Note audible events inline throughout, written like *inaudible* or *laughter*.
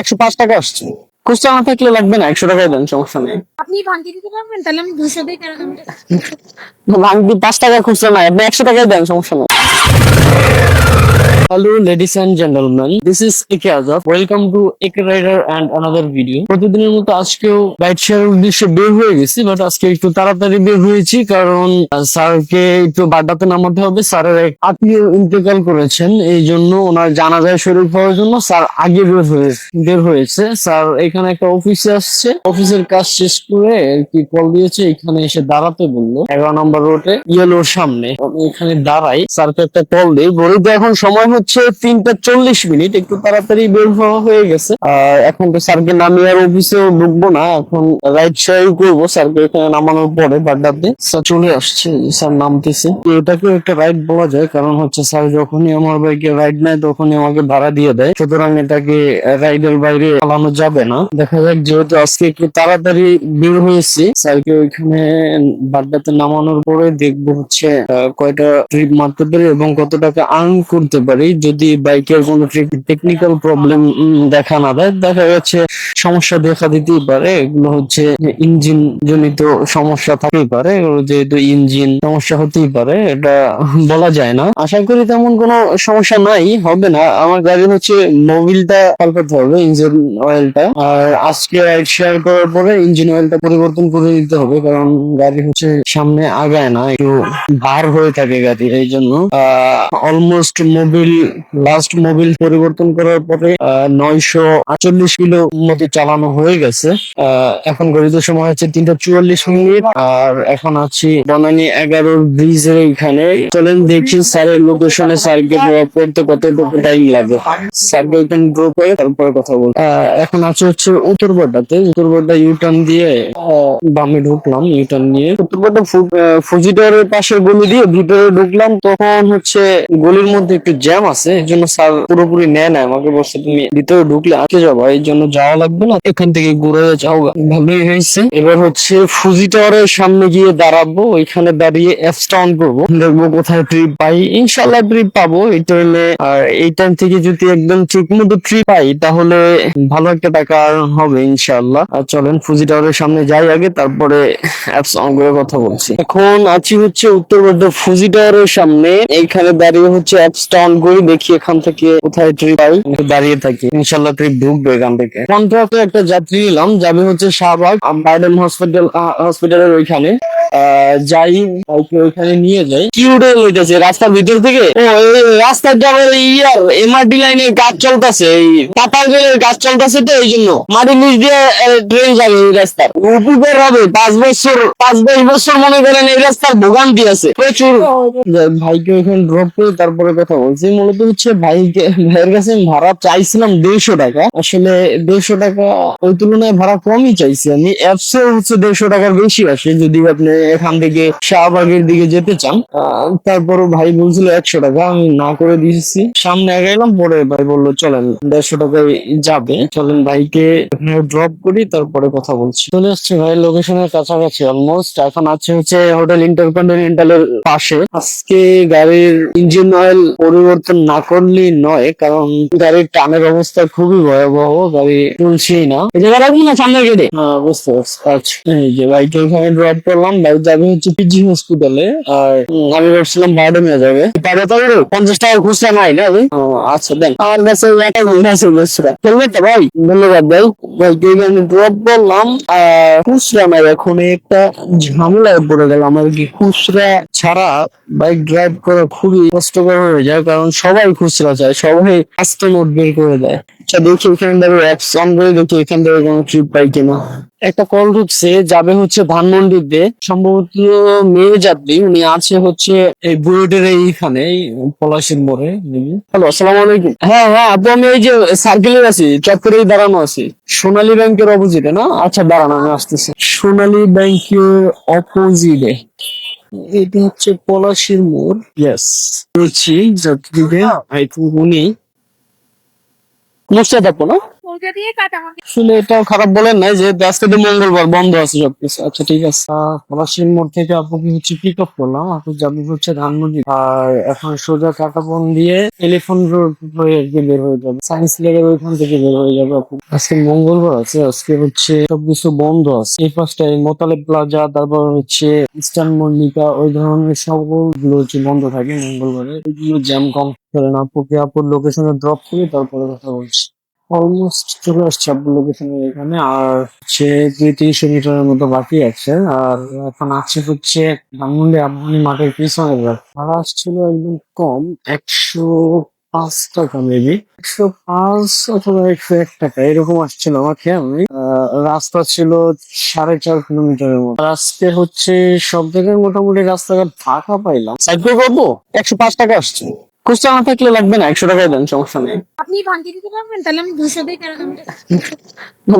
একশো পাঁচ টাকা আসছে। খুচরা না থাকলে লাগবে না একশো টাকায় দেন সমস্যা নেই। আপনি ভাঙতি দিতে পারবেন? তাহলে আমি দুশো দিয়ে কেন? ভাঙতি পাঁচ টাকা খুচরা নাই আপনি একশো টাকায় দেন সমস্যা নেই। Hello ladies and gentlemen, this is Ike Azab. Welcome to Ike Rider and another video. প্রতিদিনের মতো আজকেও বাইট শেয়ার উদ্দেশ্যে বের হয়ে গেছি বাট আজকে একটু তাড়াতাড়ি বের হয়েছি কারণ স্যারকে একটু বাড্ডাতে নামাতে হবে। স্যারের এক আত্মীয় ইন্তেকাল করেছেন এই জন্য ওনার জানাজায় শরীর হওয়ার জন্য স্যার আগে বের হয়ে বের হয়েছে। স্যার এখানে একটা অফিসে আসছে। অফিসের কাজ শেষ করে কি কল দিয়েছে এখানে এসে দাঁড়াতে বলল। এগারো নম্বর রোডে ইয়েলোর সামনে। এখানে দাঁড়াই স্যারকে একটা কল দিই। ঘড়িতে এখন সময় হচ্ছে তিনটা চল্লিশ মিনিট, একটু তাড়াতাড়ি বের হওয়া হয়ে গেছে। আর এখন তো স্যারকে নামিয়ে আর অফিসেও ঢুকবো না, এখন রাইড শেয়ার করব স্যারকে এখানে নামানোর পরে বাড্ডাতে স্যার চলে আসছে স্যার নামতেছে। তো এটাকেও একটা রাইড বলা যায়, কারণ হচ্ছে স্যার যখনই আমার বাইকে রাইড নেয়, তখনই আমাকে ভাড়া দিয়ে দেয়। সুতরাং এটাকে রাইডের বাইরে চালানো যাবে না। দেখা যাক, যেহেতু আজকে একটু তাড়াতাড়ি বের হয়েছি, স্যারকে ওইখানে বাড্ডাতে নামানোর পরে দেখব হচ্ছে কয়টা ট্রিপ মারতে পারি এবং কত টাকা আর্ন করতে পারি। যদি বাইকের কোনো টেকনিক্যাল প্রবলেম দেখা না দেয়, দেখা যাচ্ছে সমস্যা দেখা দিতেই পারে। এগুলো হচ্ছে ইঞ্জিন জনিত সমস্যা থাকতেই পারে যেহেতু ইঞ্জিন সমস্যা হতেই পারে, এটা বলা যায় না। আশা করি তেমন কোনো সমস্যা নাই, হবে না। আমার গাড়ি হচ্ছে মোবিলটা পাল্টাতে হবে ইঞ্জিন অয়েলটা আর আজকে রাইড শেয়ার করার পরে ইঞ্জিন অয়েলটা পরিবর্তন করে দিতে হবে, কারণ গাড়ি হচ্ছে সামনে আগায় না, একটু ভার হয়ে থাকে গাড়ি এই জন্য অলমোস্ট মোবিল লাস্ট মোবিল পরিবর্তন করার পরে নয়শো আটচল্লিশ কিলো মতো চালানো হয়ে গেছে। এখন ঘড়িতে সময় হচ্ছে তিনটা চুয়াল্লিশ মিনিট, আর এখন আছি বনানী এগারোর ব্রিজের এখানে। চলেন দেখি স্যারের লোকেশনে স্যারকে ড্রপ করতে কতটুকু টাইম লাগে। স্যারকে ওইখানে ড্রপ করে তারপরে কথা বল এখন আছে হচ্ছে উত্তরবড্ডাতে উত্তরবড্ডা ইউটার্ন দিয়ে বামে ঢুকলাম ইউটার্ন নিয়ে। উত্তরবড্ডা ফুজিটারের পাশে গলি দিয়ে ভিতরে ঢুকলাম, তখন হচ্ছে গলির মধ্যে একটু জ্যাম আছে, এই জন্য স্যার পুরোপুরি নেয় না আমাকে বলছে, তুমি ভিতরে ঢুকলে আটকে যাব, এই জন্য যাওয়া লাগবে না। এখান থেকে ঘুরে যাও ভালোই হয়েছে। এবার হচ্ছে ফুজি টাওয়ারের সামনে গিয়ে দাঁড়াবো। ওইখানে দাঁড়িয়ে অ্যাপসটা অন করব। দেখব কোথায় ট্রিপ পাই। ইনশাল্লাহ ট্রিপ পাবো। এই টাইমে আর এই টাইম থেকে যদি একদম ঠিক মতো ট্রিপ পাই, তাহলে ভালো একটা টাকা হবে ইনশাল্লাহ আর চলেন ফুজি টাওয়ারের সামনে যাই আগে, তারপরে অ্যাপস অন করে কথা বলছি। এখন আছি হচ্ছে উত্তরবর্ধ ফুজি টাওয়ারের সামনে। এইখানে দাঁড়িয়ে হচ্ছে অ্যাপসটা অন করি দেখি এখান থেকে কোথায় ট্রিপ পাই। দাঁড়িয়ে থাকি। ইনশাল্লাহ ট্রিপ ঢুকবে এখান থেকে। কন্ট্রাক্টে একটা যাত্রী নিলাম। যাবে হচ্ছে শাহবাগ। বাইডেন হসপিটাল হসপিটালের ওইখানে। যাই ওইখানে নিয়ে যাই। লইতেছে রাস্তার ভিতর থেকে। ও রাস্তার যাবে ইয়ার এমআরটি লাইনের কাজ চলতেছে। এই পাতাল রেলের কাজ চলতেছে তো এই জন্য। মাটির নিচ দিয়ে ট্রেন যাবে এই রাস্তার। উপকার হবে। পাঁচ বছর পাঁচ দশ বছর মনে করেন এই রাস্তার ভোগান্তি আছে। প্রচুর। ভাইকে ওইখানে ড্রপ করে তারপরে কথা বলছি। মূলত হচ্ছে ভাইকে, ভাইয়ের কাছে আমি ভাড়া চাইছিলাম দেড়শো টাকা। আসলে দেড়শো টাকা ওই তুলনায় ভাড়া কমই চাইছি আমি। অ্যাপসে হচ্ছে দেড়শো টাকার বেশি আসে, যদি আপনি এখান থেকে শাহবাগের দিকে যেতে চান। তারপর ভাই বলছিল একশো টাকা, আমি না করে দিয়েছি। সামনে আগাইলাম, পরে ভাই বলল, চলেন, দেড়শো টাকায় যাবে। চলেন ভাইকে ড্রপ করি, তারপরে কথা বলছি। চলে আসছে ভাই লোকেশনের কাছাকাছি অলমোস্ট এখন আছে হচ্ছে হোটেল ইন্টারকন্টিনেন্টালের পাশে। আজকে গাড়ির ইঞ্জিন অয়েল পরিবর্তন না করলেই নয় কারণ গাড়ির টানের অবস্থা খুবই ভয়াবহ গাড়ি চলছেই না। এই জায়গা রাখবি না সামনে গেটে হ্যাঁ বুঝতে পারছি। আচ্ছা এই যে ড্রপ করলাম বাইক যাবে হচ্ছে পিজি হসপিটালে আর আমি ভাবছিলাম বারোডেমিয়া যাবে। পাবে তাহলে পঞ্চাশ টাকা খুচরা নাই না? আচ্ছা দেন। আমার কাছে একটা মনে আছে খুচরা চলবে তো ভাই? ধন্যবাদ ভাই। বাইকে এখানে ড্রপ করলাম আর খুচরা নাই এখন একটা ঝামেলায় পড়ে গেলাম আর কি। খুচরা ছাড়া বাইক ড্রাইভ করা খুবই কষ্টকর হয়ে যায় কারণ সবাই খুচরা চায় সবাই আস্তে নোট বের করে দেয়। আচ্ছা দেখি এখানে ধরো অ্যাপস অন করে দেখি এখান থেকে কোনো ট্রিপ পাই কিনা। একটা কল ঢুকছে যাবে হচ্ছে ধানমন্ডিতে। সম্ভবত মেয়ে যাত্রী, উনি আছে হচ্ছে এই বুয়েটের এইখানে, এই পলাশির মোড়ে হ্যালো আসসালাম আলাইকুম। হ্যাঁ হ্যাঁ আপু, আমি এই যে সার্কেলের আছি চক্করেই দাঁড়ানো আছি। সোনালী ব্যাংকের অপোজিটে না? আচ্ছা দাঁড়ানো, আমি আসতেছি। সোনালী ব্যাংকের অপোজিটে এটা হচ্ছে পলাশির মোড়। ইয়েস বলছি যাত্রীদের আই থাকব না? আসলে এটাও খারাপ বলেন নাই যে আজকে তো মঙ্গলবার বন্ধ আছে সবকিছু। আচ্ছা ঠিক আছে। পলাশির মোড় থেকে আপুকে হচ্ছে পিক আপ করলাম। আপু যাবি হচ্ছে ধানমন্ডি। আর এখন সোজা কাটাবন দিয়ে এলিফ্যান্ট রোড হয়ে আর কি বের হয়ে যাবে। সায়েন্স লেগের ওইখান থেকে বের হয়ে যাবে আপু। আজকে মঙ্গলবার আছে আজকে হচ্ছে সবকিছু বন্ধ আছে। এই পাশটায় মোতালে প্লাজা তারপর হচ্ছে ইস্টার্ন মল্লিকা ওই ধরনের সবগুলো হচ্ছে বন্ধ থাকে মঙ্গলবারে। এগুলো জ্যাম কম। করে না আপুকে আপুর লোকেশনে ড্রপ করে তারপরে কথা বলছি। অলমোস্ট চলে আসছে আপনার লোকেশনের এখানে, আর হচ্ছে দুই তিনশো মিটারের মতো বাকি আছে। আর এখন আছে হচ্ছে ধানমন্ডি আবহানী মাঠের পিছনে ভাড়া আসছিল একদম কম, একশো পাঁচ টাকা মেবি একশো পাঁচ অথবা একশো এক টাকা, এরকম আসছিল আমার খেয়াল নেই। রাস্তা ছিল সাড়ে চার কিলোমিটারের মতো। আজকে হচ্ছে সব জায়গায় মোটামুটি রাস্তাঘাট ফাঁকা পাইলাম। সাইকেল করব? একশো পাঁচ টাকা আসছে। খুচরা না থাকলে লাগবে না একশো টাকায় দেন সমস্যা নেই। আপনি ভাঙতি দিতে পারবেন? তাহলে আমি দুশো দিয়ে কেন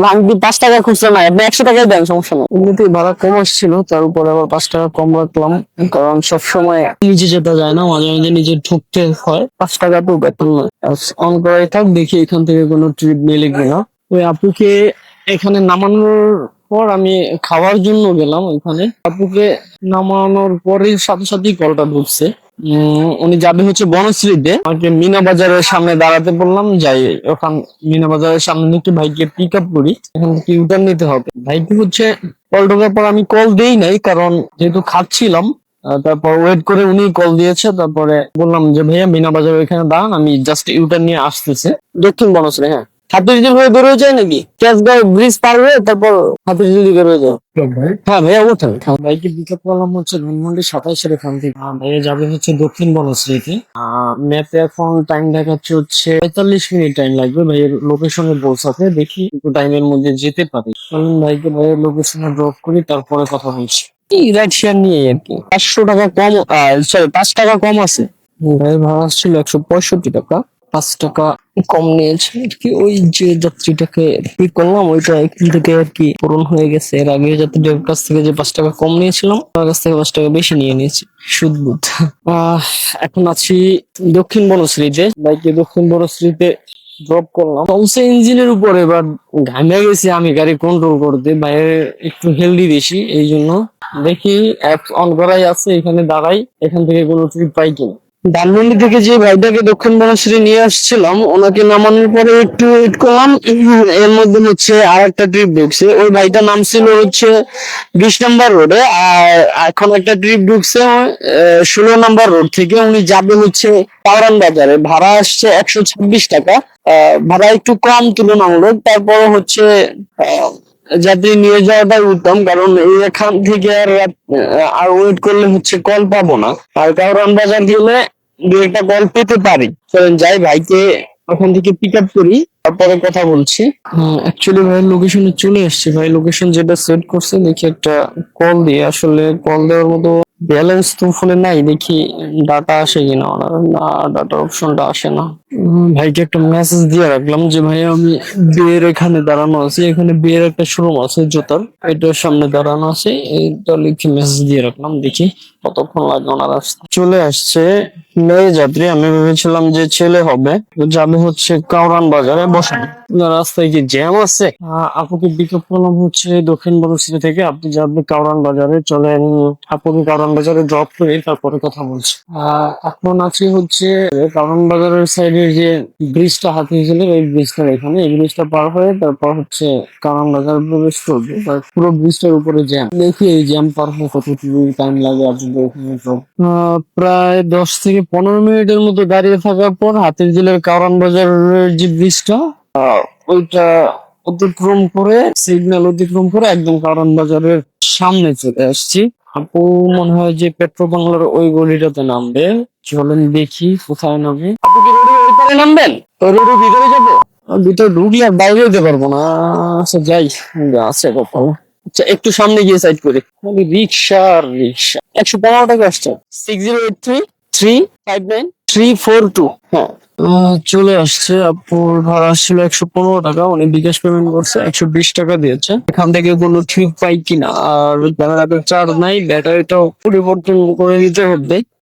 ভাঙতি পাঁচ টাকা খুচরা নাই আপনি একশো টাকায় দেন সমস্যা নেই। এমনিতেই ভাড়া কম আসছিল তার উপরে আবার পাঁচ টাকা কম রাখলাম কারণ সবসময় নিজে যেতে যায় না মাঝে মাঝে নিজে ঢুকতে হয়। পাঁচ টাকা তো বেতন নয়। অন করাই থাক দেখি এখান থেকে কোনো ট্রিপ মেলে কিনা। ওই আপুকে এখানে নামানোর পর আমি খাওয়ার জন্য গেলাম ওইখানে। আপুকে নামানোর পরে সাথে সাথেই কলটা ঢুকছে উনি যাবে হচ্ছে বনশ্রীতে। আমাকে মিনা বাজারের সামনে দাঁড়াতে বললাম, যাই, ওখান মিনা বাজারের সামনে একটু ভাইকে পিক আপ করি। এখান থেকে ইউটার্ন নিতে হবে? ভাইকে হচ্ছে কল ঢোকার পর আমি কল দেই নাই, কারণ যেহেতু খাচ্ছিলাম তারপর ওয়েট করে উনি কল দিয়েছে, তারপরে বললাম যে, ভাইয়া, মিনা বাজার ওইখানে দাঁড়ান, আমি জাস্ট ইউটার্ন নিয়ে আসতেছে। দক্ষিণ বনশ্রী হ্যাঁ। হাতুড়ি হয়ে বেরোয় যায় নাকি? ক্যাশগাঁও ব্রিজ পার হয়ে তারপর হাতুড়ি বেরোয় যায়। হ্যাঁ ভাইয়া ওঠেন ভাইকে পিক আপ করলাম হচ্ছে ধানমন্ডি সাতাইশের এখান থেকে। ভাইয়া যাবে হচ্ছে দক্ষিণ বনশ্রীতে। ম্যাপে এখন টাইম দেখাচ্ছে হচ্ছে পঁয়তাল্লিশ মিনিট টাইম লাগবে ভাইয়ের লোকেশনে পৌঁছাতে দেখি একটু টাইমের মধ্যে যেতে পারি। চলুন ভাইকে ভাইয়ের লোকেশনে ড্রপ করি তারপরে কথা বলছি। কি রাইড শেয়ার নিয়ে আর কি? পাঁচশো টাকা কম সরি পাঁচ টাকা কম আছে। ভাইয়ের ভাড়া ছিল একশো পঁয়ষট্টি টাকা। পাঁচ টাকা কম নিয়েছে। আর কি ওই যে যাত্রীটাকে পিক করলাম, ওইটা এখান থেকে আর কি পূরণ হয়ে গেছে। এর আগে যাত্রীদের কাছ থেকে যে পাঁচ টাকা কম নিয়েছিলাম, তার কাছ থেকে পাঁচ টাকা বেশি নিয়ে নিয়েছি। সুদবুদ এখন আছি দক্ষিণ বনশ্রীতে। বাইকে দক্ষিণ বনশ্রীতে ড্রপ করলাম। চলছে ইঞ্জিনের উপরে এবার ঘামে গেছি আমি, গাড়ি কন্ট্রোল করতে। বাইরে একটু হেলদি বেশি, এই জন্য দেখি অ্যাপ অন করাই আছে, এখানে দাঁড়াই, এখান থেকে কোনো ট্রিপ পাই কিনা। ধানমন্ডি থেকে যে ভাইটাকে দক্ষিণ বনশ্রী নিয়ে আসছিলাম, ওনাকে নামানোর পরে একটু ওয়েট করলাম। *clears throat* এর মধ্যে হচ্ছে আর একটা ট্রিপ ঢুকছে ওই ভাইটা নাম ছিল হচ্ছে বিশ নাম্বার রোডে আর এখন একটা ট্রিপ ঢুকছে ষোলো নাম্বার রোড থেকে উনি যাবে হচ্ছে পাওরান বাজারে। ভাড়া আসছে একশো ছাব্বিশ টাকা। ভাড়া একটু কম তুলনামূলক। তারপর হচ্ছে যাত্রী নিয়ে যাওয়াটাই উত্তম। কারণ এখান থেকে আর আর ওয়েট করলে হচ্ছে কল পাবো না। আর কারণ বাজার গেলে দু একটা কল পেতে পারি। চলেন যাই, ভাইকে ওখান থেকে পিক আপ করি, তারপরে কথা বলছি। অ্যাকচুয়ালি ভাই লোকেশনে চলে এসছে। ভাই লোকেশন যেটা সেট করছে, দেখি একটা কল দিয়ে। আসলে কল দেওয়ার মতো ব্যালেন্স তো ফোনে নাই দেখি ডাটা আসে কিনা না ডাটার অপশনটা আসে না। ভাইকে একটা মেসেজ দিয়ে রাখলাম যে ভাই আমি বিয়ের এখানে দাঁড়ানো আছি এখানে বিয়ের একটা শোরুম আছে জুতার। এটার সামনে দাঁড়ানো আছে এইটা লিখে মেসেজ দিয়ে রাখলাম দেখি কতক্ষণ লাগে ওনার আসতে। চলে আসছে মেয়ে যাত্রী আমি ভেবেছিলাম যে ছেলে হবে। যাবে হচ্ছে কাউরান বাজারে বসেন। না, রাস্তায় কি জ্যাম আছে? আপুকে পিক আপ করলাম হচ্ছে দক্ষিণ বনশ্রী থেকে। আপনি যাবেন কাউরান বাজারে চলেন। আপুকে কাউরান বাজারে ড্রপ করে তারপরে কথা বলছি। এখন আছে হচ্ছে কাউরান বাজারের সাইডের যে ব্রিজটা হাতে ছিল এই ব্রিজটার এখানে। এই ব্রিজটা পার হয়ে তারপর হচ্ছে কাউরান বাজার প্রবেশ করবে। পুরো ব্রিজটার উপরে জ্যাম দেখি এই জ্যাম পার হয়ে কতটুকু টাইম লাগে আপনাদের এখানে। আহ, প্রায় দশ থেকে পনেরো মিনিটের মতো দাঁড়িয়ে থাকার পর হাতির জেলের কারণ বাজারের যে ব্রিজটা ওইটা অতিক্রম করে সিগন্যাল অতিক্রম করে একদম কারণ বাজারের সামনে চলে আসছি। আপু মনে হয় যে পেট্রো বাংলার ওই গলিটাতে নামবে। চলেন দেখি কোথায় নামবে আপু কি রোডের ওই পারে নামবেন? রোডের ভিতরে যাব। ভিতরে ঢুকলে আর বাইরে যেতে পারব না। আচ্ছা যাই আছে কপাল আচ্ছা একটু সামনে গিয়ে সাইড করে। রিক্সা আর রিক্সা। একশো পনেরো টাকা আসছে। Six zero eight three three five nine three four two হ্যাঁ। চলে আসছে আপুর ভাড়া ছিল একশো পনেরো টাকা উনি বিকাশ পেমেন্ট করছে একশো বিশ টাকা দিয়েছে। এখান থেকে কোনো ঠিক পাই কিনা আর ক্যামেরাতে চার্জ নাই ব্যাটারিটাও পরিবর্তন করে দিতে হবে।